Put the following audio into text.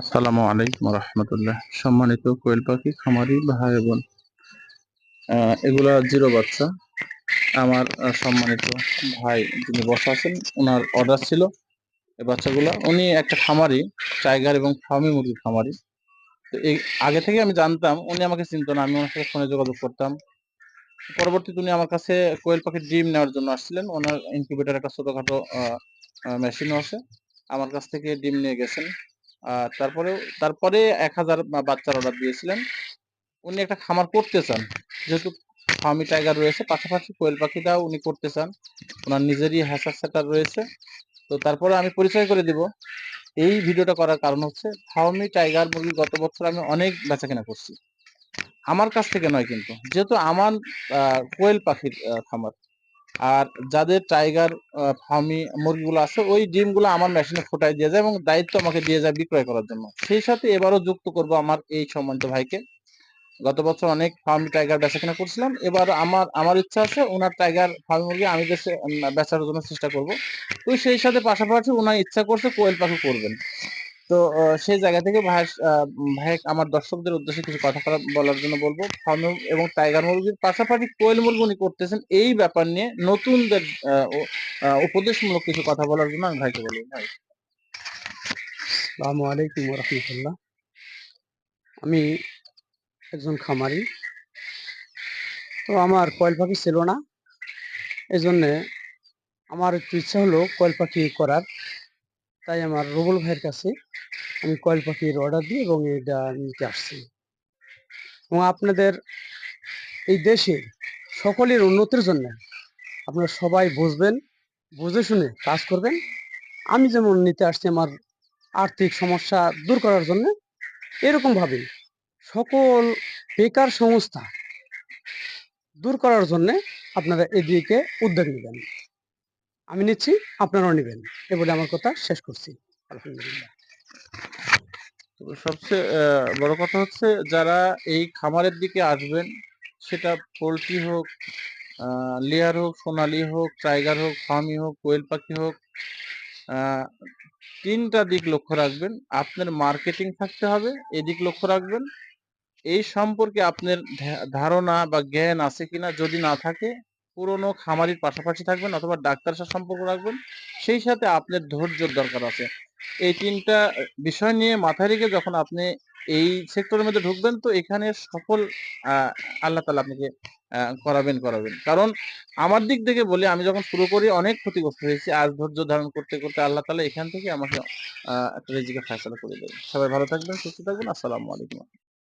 আসসালামু আলাইকুম রহমতুল্লাহ। সম্মানিত কোয়েল পাখি, খামারি ভাই বোন। এগুলা জিরো বাচ্চা। আমার সম্মানিত ভাই যিনি বসা আছেন ওনার অর্ডার ছিল এই বাচ্চাগুলো। উনি একটা খামারি টাইগার এবং ফার্মি মুরগির খামারি। তো এই, আগে থেকে আমি জানতাম, উনি আমাকে চিনতো না, আমি ওনার সাথে ফোনে যোগাযোগ করতাম। পরবর্তীতে উনি আমার কাছে কোয়েল পাখির ডিম নেওয়ার জন্য আসছিলেন। ওনার ইনকিউবেটার একটা ছোটখাটো মেশিনও আছে। আমার কাছ থেকে ডিম নিয়ে গেছেন। তারপরে তারপরে এক হাজার বাচ্চার অর্ডার দিয়েছিলেন। উনি একটা খামার করতে চান। যেহেতু ফার্মি টাইগার রয়েছে, পাশাপাশি কোয়েল পাখিটাও উনি করতে চান। ওনার নিজেরই হ্যাসার সেটার রয়েছে। তো তারপরে আমি পরিচয় করে দিব। এই ভিডিওটা করার কারণ হচ্ছে, ফার্মি টাইগার মুরগি গত বছর আমি অনেক বেচা কেনা করছি। আমার কাছ থেকে নয় কিন্তু, যেহেতু আমার কোয়েল পাখির খামার। আর যাদের টাইগার ফার্মি মুরগিগুলো আছে, ওই ডিমগুলো আমার মেশিনে ফোটাই দিয়ে যায় এবং দায়িত্ব আমাকে দিয়ে যায় বিক্রয় করার জন্য। সেই সাথে এবারও যুক্ত করব আমার এই সম্মানিত ভাইকে। গত বছর অনেক ফার্মি টাইগার বেচা কেনা করছিলাম। এবার আমার আমার ইচ্ছা আছে ওনার টাইগার ফার্মি মুরগি আমি দেশে বেচার জন্য চেষ্টা করব। তো সেই সাথে পাশাপাশি ওনার ইচ্ছা করছে কোয়েল পাখি করবেন। তো সেই জায়গা থেকে ভাই ভাই আমার দর্শকদের উদ্দেশ্যে কিছু কথা বলার জন্য বলব। ফার্ম এবং টাইগার মুরগির পাশাপাশি কোয়েল মুরগি উনি করতেছেন। এই ব্যাপার নিয়ে নতুনদের উপদেশমূলক কিছু কথা বলার জন্য আমি ভাইকে বলি। ভাই। আসসালামু আলাইকুম রহমতুল্লাহ। আমি একজন খামারি। তো আমার কয়েল পাখি ছিল না। এই জন্যে আমার একটু ইচ্ছা হলো কয়েল পাখি করার। তাই আমার রুবুল ভাইয়ের কাছে আমি কয়েল পাখির অর্ডার দিই এবং এটা নিতে আসছি। এবং আপনাদের এই দেশে সকলের উন্নতির জন্য আপনারা সবাই বুঝবেন, বুঝে শুনে কাজ করবেন। আমি যেমন নিতে আসছি আমার আর্থিক সমস্যা দূর করার জন্য এরকমভাবে সকল বেকার সংস্থা দূর করার জন্য আপনারা এদিকে উদ্যোগ নেবেন। আমি নিচ্ছি, আপনারাও নেবেন। এ বলে আমার কথা শেষ করছি। আলহামদুলিল্লাহ। সবচেয়ে বড় কথা হচ্ছে যারা এই খামারের দিকে আসবেন, সেটা পোলট্রি হোক লেয়ার হোক, সোনালি হোক, টাইগার হোক, ফার্মি হোক, কোয়েল পাখি হোক তিনটা দিক লক্ষ্য রাখবেন। আপনার মার্কেটিং থাকতে হবে, এদিক লক্ষ্য রাখবেন। এই সম্পর্কে আপনার ধারণা বা জ্ঞান আছে কিনা যদি না থাকে পুরনো খামারির পাশাপাশি থাকবেন অথবা ডাক্তার সাথে সম্পর্ক রাখবেন, সেই সাথে আপনার ধৈর্যের দরকার আছে। এই তিনটা বিষয় নিয়ে মাথায় রেখে যখন আপনি এই সেক্টরের মধ্যে ঢুকবেন, তো এখানে সফল আল্লাহ তালা আপনাকে করাবেন করাবেন। কারণ আমার দিক থেকে বলি, আমি যখন শুরু করি, অনেক ক্ষতিগ্রস্ত হয়েছি। আজ ধৈর্য ধারণ করতে করতে আল্লাহ তালা এখান থেকে আমাকে একটা রেজিকে ফেসলা করে দেবেন। সবাই ভালো থাকবেন, সুস্থ থাকবেন। আসসালামু আলাইকুম।